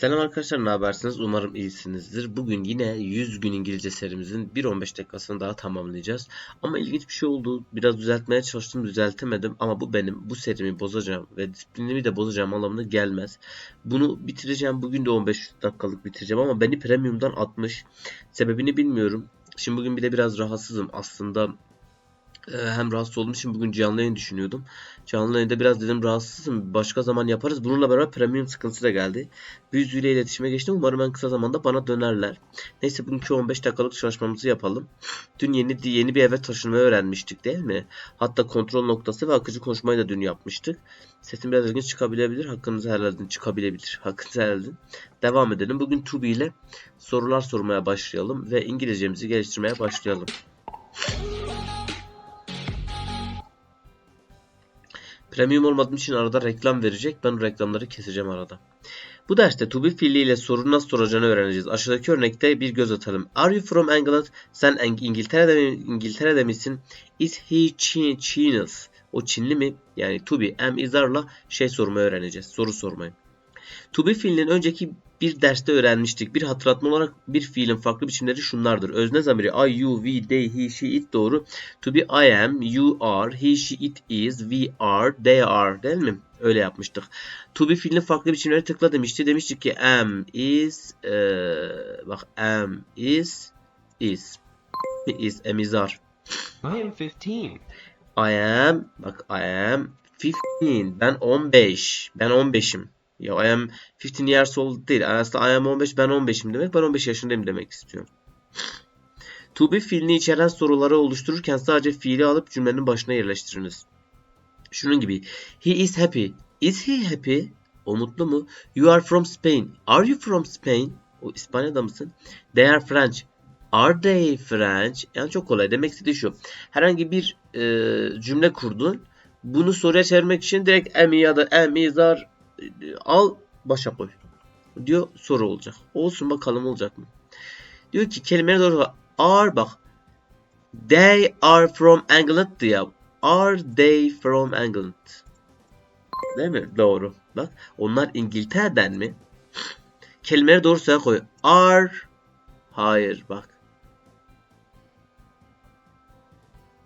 Selam arkadaşlar, ne habersiniz? Umarım iyisinizdir. Bugün yine 100 gün İngilizce serimizin 1-15 dakikasını daha tamamlayacağız. Ama ilginç bir şey oldu. Biraz düzeltmeye çalıştım, düzeltemedim. Ama bu benim bu serimi bozacağım ve disiplinimi de bozacağım anlamına gelmez. Bunu bitireceğim. Bugün de 15 dakikalık bitireceğim ama beni premiumdan atmış. Sebebini bilmiyorum. Şimdi bugün bir de biraz rahatsızım. Aslında hem rahatsız olduğum için bugün canlı yayın düşünüyordum. Canlı yayında biraz dedim rahatsızım. Başka zaman yaparız. Bununla beraber premium sıkıntısı da geldi. Bir yüzüyle iletişime geçtim. Umarım en kısa zamanda bana dönerler. Neyse bugünkü 15 dakikalık çalışmamızı yapalım. Dün yeni yeni bir eve taşınmayı öğrenmiştik değil mi? Hatta kontrol noktası ve akıcı konuşmayı da dün yapmıştık. Sesim biraz ilginç çıkabilir. Hakkınızı helal edin. Çıkabilir. Hakkınızı helal edin. Devam edelim. Bugün Tubi ile sorular sormaya başlayalım ve İngilizcemizi geliştirmeye başlayalım. Premium olmadığım için arada reklam verecek. Ben reklamları keseceğim arada. Bu derste to be fiiliyle soru nasıl soracağını öğreneceğiz. Aşağıdaki örnekte bir göz atalım. Are you from England? Sen İngiltere'de mi, İngiltere'de misin? Is he Chin Chinese? O Çinli mi? Yani to be, am, is, are'la şey sormayı öğreneceğiz. Soru sormayı. To be fiilinin önceki bir derste öğrenmiştik. Bir hatırlatma olarak bir fiilin farklı biçimleri şunlardır. Özne zamiri I, you, we, they, he, she, it doğru. To be I am, you are, he, she, it is, we are, they are değil mi? Öyle yapmıştık. To be fiilinin farklı biçimleri tıkla demişti. Demiştik ki am, is, eee, bak am, is, is. Is, are. I am 15. I am, bak I am 15. Ben 15. Ben 15'im. Ya I am 15 years old değil. Aslında I am 15 ben 15'im demek. Ben 15 yaşındayım demek istiyorum. To be fiilini içeren soruları oluştururken sadece fiili alıp cümlenin başına yerleştiriniz. Şunun gibi. He is happy. Is he happy? O mutlu mu? You are from Spain. Are you from Spain? O İspanya'da mısın? They are French. Are they French? Yani çok kolay. Demek istediği şu. Herhangi bir e, cümle kurdun. Bunu soruya çevirmek için direkt am ya da am is are al başa koy. Diyor soru olacak. Olsun bakalım olacak mı? Diyor ki kelimeleri doğru are bak. They are from England diyor. Are they from England? Değil mi? Doğru. Bak onlar İngiltere'den mi? Kelimeleri doğru sıraya koy. Are Hayır bak.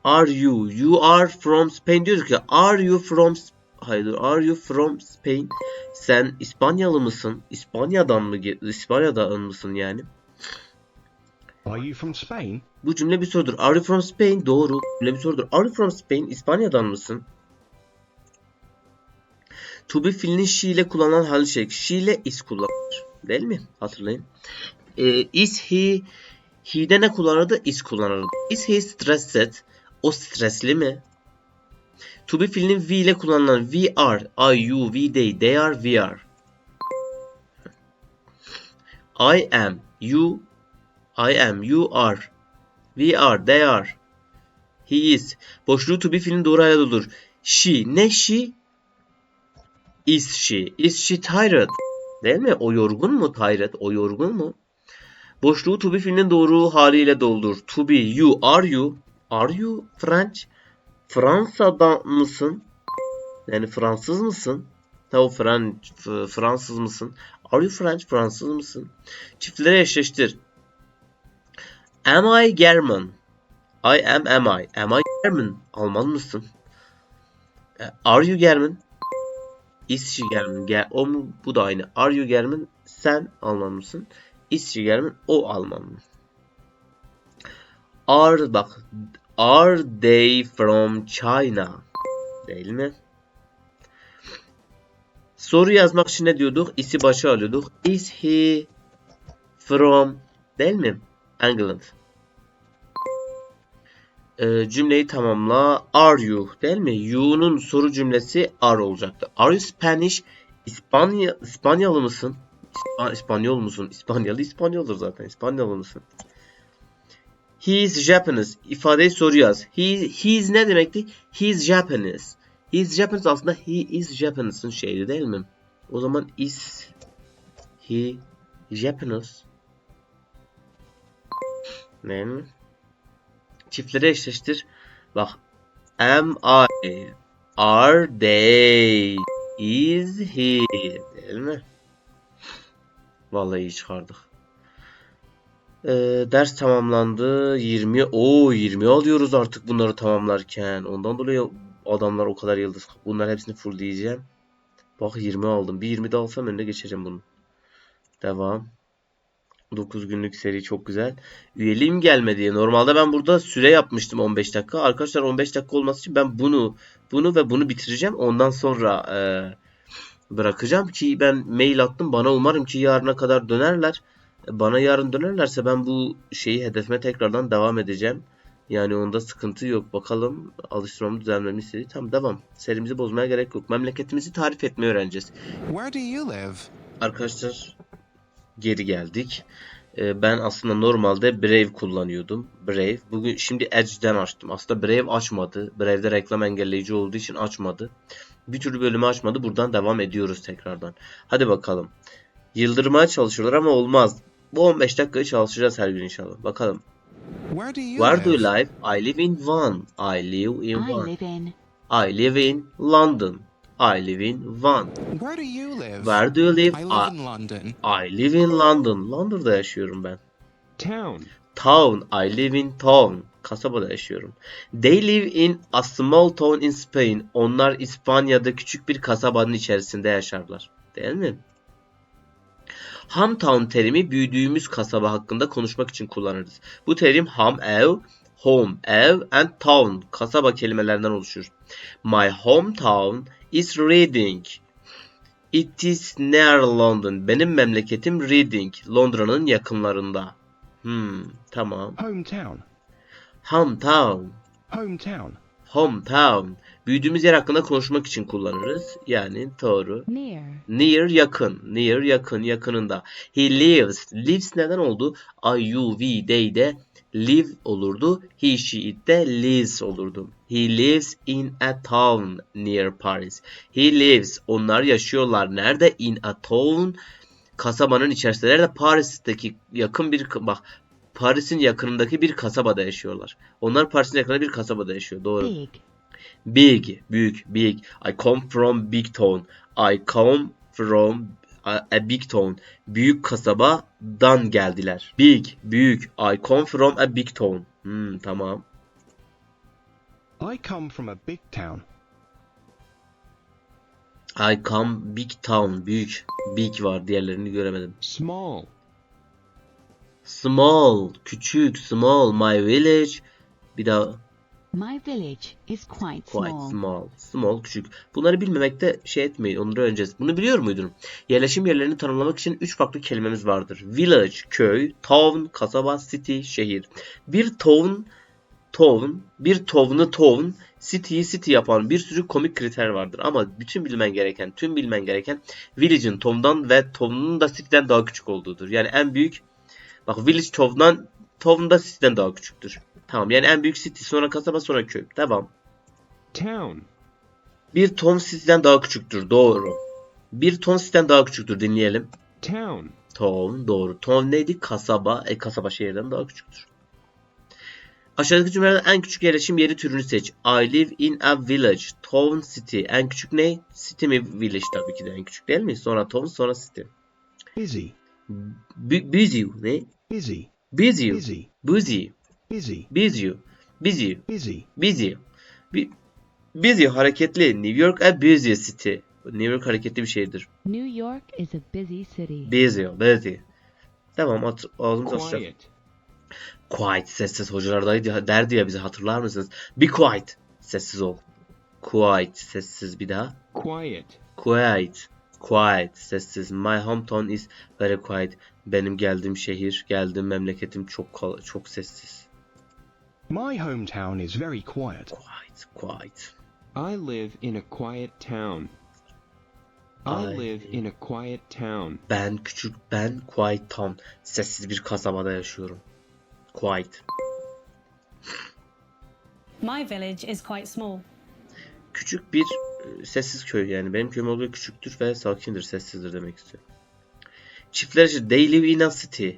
Are you? You are from Spain diyor ki are you from Hayır. Are you from Spain? Sen İspanyalı mısın? İspanya'dan mı? İspanya'dan mısın yani? Are you from Spain? Bu cümle bir sorudur. Are you from Spain? Doğru. Cümle bir sorudur. Are you from Spain? İspanya'dan mısın? To be fiilinin she ile kullanılan hali şey. She ile is kullanılır. Değil mi? Hatırlayın. Ee, is he he'de ne kullanırdı? Is kullanırdı. Is he stressed? O stresli mi? To be fiilinin we ile kullanılan we are, I, you, we, they, they are, we are. I am, you, I am, you are. We are, they are. He is. Boşluğu to be fiilinin doğru hale doldur. She, ne she? Is she? Is she tired? Değil mi? O yorgun mu tired? O yorgun mu? Boşluğu to be fiilinin doğru haliyle doldur. To be, you, are you? Are you French? Fransa'da mısın? Yani Fransız mısın? Ha o Fran F- Fransız mısın? Are you French? Fransız mısın? Çiftleri eşleştir. Am I German? I am am I? Am I German? Alman mısın? E, Are you German? Is she German? Ge o mu? Bu da aynı. Are you German? Sen Alman mısın? Is she German? O Alman mı? Are bak. Are they from China? Değil mi? Soru yazmak için ne diyorduk? Is'i başa alıyorduk. Is he from değil mi? England. Ee, cümleyi tamamla. Are you değil mi? You'nun soru cümlesi are olacaktı. Are you Spanish? İspanya, İspanyalı mısın? İspa- İspanyol musun? İspanyalı İspanyoldur zaten. İspanyalı mısın? He is Japanese. İfadeyi soru yaz. He, he is ne demekti? He is Japanese. He is Japanese aslında he is Japanese'ın şeydi değil mi? O zaman is he Japanese? Mi? Çiftleri eşleştir. Bak. Am I? Are they? Is he? Değil mi? Vallahi iyi çıkardık. Ee, ders tamamlandı. 20. Oo 20 alıyoruz artık bunları tamamlarken. Ondan dolayı adamlar o kadar yıldız. Bunların hepsini full diyeceğim. Bak 20 aldım. Bir 20 de alsam önüne geçeceğim bunu. Devam. 9 günlük seri çok güzel. Üyeliğim gelmedi. Normalde ben burada süre yapmıştım 15 dakika. Arkadaşlar 15 dakika olması için ben bunu bunu ve bunu bitireceğim. Ondan sonra eee, bırakacağım ki ben mail attım. Bana umarım ki yarına kadar dönerler. Bana yarın dönerlerse ben bu şeyi hedefime tekrardan devam edeceğim. Yani onda sıkıntı yok. Bakalım alıştırmamı düzenlememi istedi. Tamam devam. Serimizi bozmaya gerek yok. Memleketimizi tarif etmeyi öğreneceğiz. Where do you live? Arkadaşlar geri geldik. Ee, ben aslında normalde Brave kullanıyordum. Brave. Bugün şimdi Edge'den açtım. Aslında Brave açmadı. Brave'de reklam engelleyici olduğu için açmadı. Bir türlü bölümü açmadı. Buradan devam ediyoruz tekrardan. Hadi bakalım. Yıldırmaya çalışıyorlar ama olmaz. Bu 15 dakikayı çalışacağız her gün inşallah. Bakalım. Where do you Where do you live? I live in Van. I live in I Van. live in I live in London. I live in Van. Where do you live? Where do you live? I I, live in London. I live in London. Londra'da yaşıyorum ben. Town. Town. I live in town. Kasabada yaşıyorum. They live in a small town in Spain. Onlar İspanya'da küçük bir kasabanın içerisinde yaşarlar. Değil mi? Hometown terimi büyüdüğümüz kasaba hakkında konuşmak için kullanırız. Bu terim ham ev, home ev and town kasaba kelimelerinden oluşur. My hometown is Reading. It is near London. Benim memleketim Reading. Londra'nın yakınlarında. Hmm, tamam. Hometown. Hometown. Hometown. Hometown. Büyüdüğümüz yer hakkında konuşmak için kullanırız. Yani doğru. near Near yakın. Near yakın. Yakınında. He lives. Lives neden oldu? I, you, we, they de live olurdu. He, she, it de lives olurdu. He lives in a town near Paris. He lives. Onlar yaşıyorlar. Nerede? In a town. Kasabanın içerisinde. Nerede? Paris'teki yakın bir bak Paris'in yakınındaki bir kasabada yaşıyorlar. Onlar Paris'in yakınında bir kasabada yaşıyor. Doğru. big Big, büyük, big. I come from big town. I come from a, big town. Büyük kasabadan geldiler. Big, büyük. I come from a big town. Hmm, tamam. I come from a big town. I come big town. Büyük. Big var. Diğerlerini göremedim. Small. Small, küçük, small. My village. Bir daha my village is quite Quite small small. Small, küçük. Bunları bilmemekte şey etmeyin. Onları öğreneceğiz. Bunu biliyor muydun? Yerleşim yerlerini tanımlamak için 3 farklı kelimemiz vardır. Village, köy, town, kasaba, city, şehir. Bir town, town, bir town'u town, city'yi city yapan bir sürü komik kriter vardır. Ama bütün bilmen gereken, tüm bilmen gereken village'in town'dan ve town'un da city'den daha küçük olduğudur. Yani en büyük, bak village town'dan, town da city'den daha küçüktür. Tamam yani en büyük city, sonra kasaba, sonra köy. Devam. Town. Bir ton sizden daha küçüktür. Doğru. Bir ton sizden daha küçüktür. Dinleyelim. Town. Ton. Doğru. Ton neydi? Kasaba. E kasaba şehirden daha küçüktür. Aşağıdaki cümlelerden en küçük yerleşim yeri türünü seç. I live in a village. Town, city. En küçük ne? City mi? Village tabii ki de en küçük değil mi? Sonra town, sonra city. Busy. Bu- busy. Ne? Busy. Busy. Busy. Busy. Busy. Busy. Busy. Busy. Busy. Busy hareketli. New York a busy city. New York hareketli bir şehirdir. New York is a busy city Busy, busy. Tamam at, ağzımız açacak. Quiet. Quiet, sessiz. Hocalardaydı derdi ya bize hatırlar mısınız? Be quiet. Sessiz ol. Quiet, sessiz bir daha. Quiet. Quiet, quiet, sessiz. My hometown is very quiet. Benim geldiğim şehir, geldiğim memleketim çok kal- çok sessiz. My hometown is very quiet. Quiet, quiet. I live in a quiet town. I I- live in a quiet town. Ben küçük, ben quiet town. Sessiz bir kasabada yaşıyorum. Quiet. My village is quite small. Küçük bir e, sessiz köy yani. Benim köyüm olduğu küçüktür ve sakindir, sessizdir demek istiyor. Çiftler için they live in a city.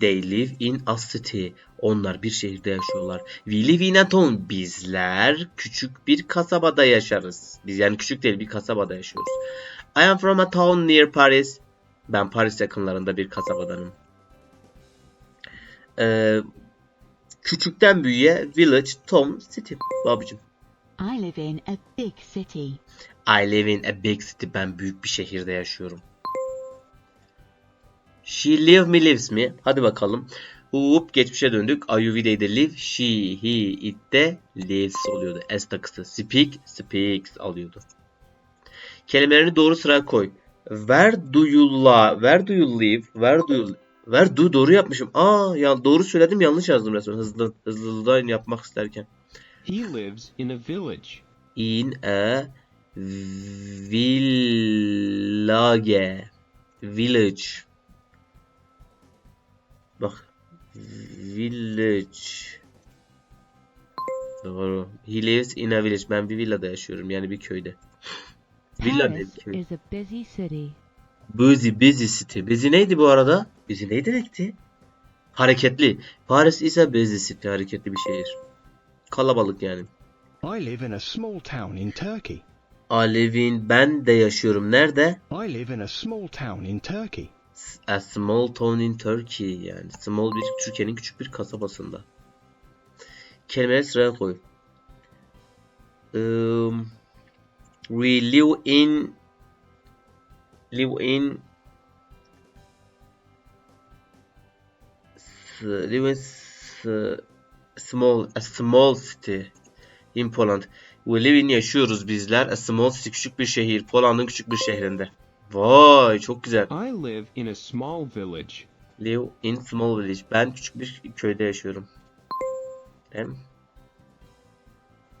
They live in a city. Onlar bir şehirde yaşıyorlar. We live in a town. Bizler küçük bir kasabada yaşarız. Biz yani küçük değil bir kasabada yaşıyoruz. I am from a town near Paris. Ben Paris yakınlarında bir kasabadanım. Ee, küçükten büyüğe village, town, city. Babacım. I live in a big city. I live in a big city. Ben büyük bir şehirde yaşıyorum. She live mi lives mi? Hadi bakalım. Hop geçmişe döndük. De live. She, he, it de lives oluyordu. S takısı. Speak, speaks alıyordu. Kelimelerini doğru sıraya koy. Where do you la? Where do you live? Where do you Where do doğru yapmışım. Aa ya doğru söyledim yanlış yazdım resmen. Hızlı hızlıdan yapmak isterken. He lives in a village. in a village village bak village. Doğru he lives in a village. Ben bir villada yaşıyorum yani bir köyde. Villa ne köy is a busy city. busy busy city. Busy neydi bu arada? Busy ne demekti hareketli. Paris ise busy city. Hareketli bir şehir. Kalabalık yani. I live in a small town in Turkey. Alevin ben de yaşıyorum. Nerede? I live in a small town in Turkey. A small town in Turkey yani. Small bir Türkiye'nin küçük bir kasabasında. Kelimeleri sıraya koy. Um, we live in live in live in small a small city in Poland. We live in yaşıyoruz bizler. A small city küçük bir şehir. Poland'ın küçük bir şehrinde. Vay çok güzel. I live in a small village. Live in small village. Ben küçük bir köyde yaşıyorum. Mi?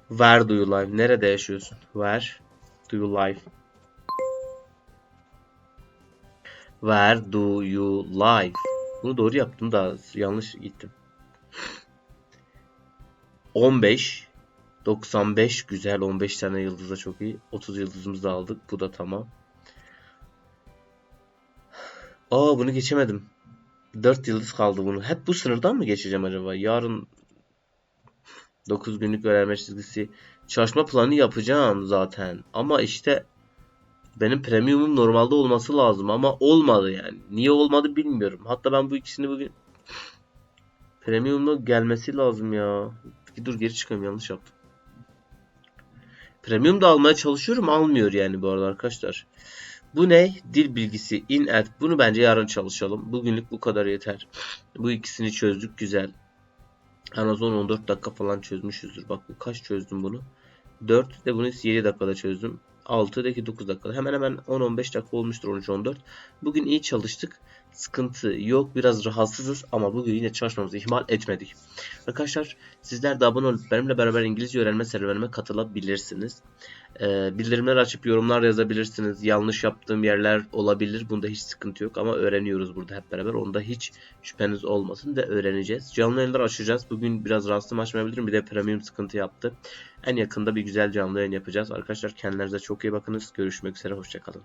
Where do you live? Nerede yaşıyorsun? Where do you live? Where do you live? Bunu doğru yaptım da yanlış gittim. 15 95 güzel 15 tane yıldızda çok iyi. 30 yıldızımızı da aldık. Bu da tamam. Aa bunu geçemedim. 4 yıldız kaldı bunu. Hep bu sınırdan mı geçeceğim acaba? Yarın 9 günlük öğrenme çizgisi çalışma planı yapacağım zaten. Ama işte benim premiumum normalde olması lazım ama olmadı yani. Niye olmadı bilmiyorum. Hatta ben bu ikisini bugün premiumla gelmesi lazım ya. Dur geri çıkayım yanlış yaptım. Premium da almaya çalışıyorum almıyor yani bu arada arkadaşlar. Bu ne? Dil bilgisi in at. Bunu bence yarın çalışalım. Bugünlük bu kadar yeter. Bu ikisini çözdük güzel. En az 14 dakika falan çözmüşüzdür. Bak bu kaç çözdüm bunu? 4 de bunu 7 dakikada çözdüm. 6 da ki 9 dakikada. Hemen hemen 10-15 dakika olmuştur 13-14. Bugün iyi çalıştık. Sıkıntı yok. Biraz rahatsızız ama bugün yine çalışmamızı ihmal etmedik. Arkadaşlar sizler de abone olup benimle beraber İngilizce öğrenme serüvenime katılabilirsiniz. Ee, bildirimler açıp yorumlar yazabilirsiniz. Yanlış yaptığım yerler olabilir. Bunda hiç sıkıntı yok ama öğreniyoruz burada hep beraber. Onda hiç şüpheniz olmasın ve öğreneceğiz. Canlı yayınlar açacağız. Bugün biraz rahatsızım açmayabilirim. Bir de premium sıkıntı yaptı. En yakında bir güzel canlı yayın yapacağız. Arkadaşlar kendinize çok iyi bakınız. Görüşmek üzere. Hoşçakalın.